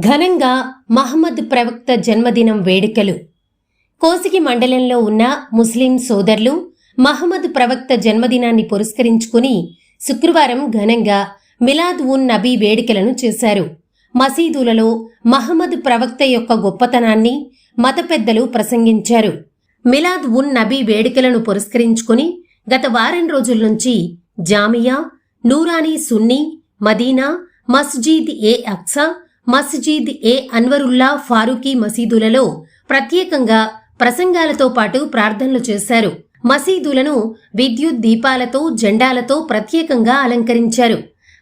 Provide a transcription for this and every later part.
ఘనంగా మహమ్మద్ ప్రవక్త జన్మదినం వేడుకలు. కోసికి మండలంలో ఉన్న ముస్లిం సోదరులు మహమ్మద్ ప్రవక్త జన్మదినాన్ని పురస్కరించుకుని శుక్రవారం ఘనంగా మిలాద్ ఉన్ నబీ వేడుకలను చేశారు. మసీదులలో మహమ్మద్ ప్రవక్త యొక్క గొప్పతనాన్ని మత పెద్దలు ప్రసంగించారు. మిలాద్ ఉన్ నబీ వేడుకలను పురస్కరించుకుని గత వారం రోజుల నుంచి జామియా నూరానీ సున్నీ మదీనా మస్జీద్ ఏ అక్సా మస్జీద్ ఏ అన్వరుల్లా ఫారూకీ మసీదులలో ప్రత్యేకంగా ప్రసంగాలతో పాటు ప్రార్థనలు చేశారు. మసీదులను విద్యుత్ దీపాలతో జెండాలతో ప్రత్యేకంగా అలంకరించారు.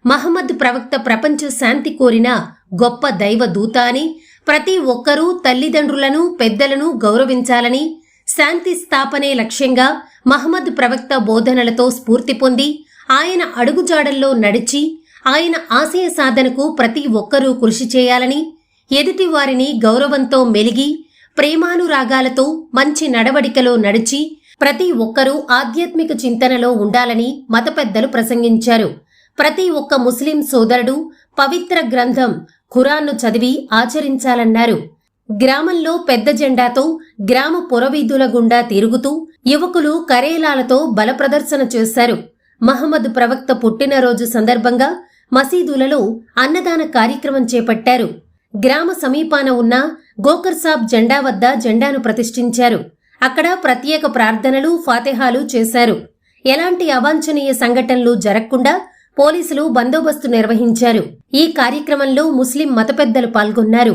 మహమ్మద్ ప్రవక్త ప్రపంచ శాంతి కోరిన గొప్ప దైవ దూత అని ప్రతి ఒక్కరూ తల్లిదండ్రులను పెద్దలను గౌరవించాలని శాంతి స్థాపనే లక్ష్యంగా మహమ్మద్ ప్రవక్త బోధనలతో స్ఫూర్తి పొంది ఆయన అడుగుజాడల్లో నడిచి ఆయన ఆశయ సాధనకు ప్రతి ఒక్కరూ కృషి చేయాలని ఎదుటి వారిని గౌరవంతో మెలిగి ప్రేమానురాగాలతో మంచి నడవడికలో నడిచి ప్రతి ఒక్కరూ ఆధ్యాత్మిక చింతనలో ఉండాలని మత పెద్దలు ప్రసంగించారు. ప్రతి ఒక్క ముస్లిం సోదరుడు పవిత్ర గ్రంథం ఖురాన్ను చదివి ఆచరించాలన్నారు. గ్రామంలో పెద్ద జెండాతో గ్రామ పురవీధుల గుండా తిరుగుతూ యువకులు కరేలాలతో బల ప్రదర్శన చేశారు. మహమ్మద్ ప్రవక్త పుట్టినరోజు సందర్భంగా మసీదులలో అన్నదాన కార్యక్రమం చేపట్టారు. గ్రామ సమీపాన ఉన్న గోకర్సాబ్ జెండా వద్ద జెండాను ప్రతిష్ఠించారు. అక్కడ ప్రత్యేక ప్రార్థనలు ఫాతెహాలు చేశారు. ఎలాంటి అవాంఛనీయ సంఘటనలు జరగకుండా పోలీసులు బందోబస్తు నిర్వహించారు. ఈ కార్యక్రమంలో ముస్లిం మత పెద్దలు పాల్గొన్నారు.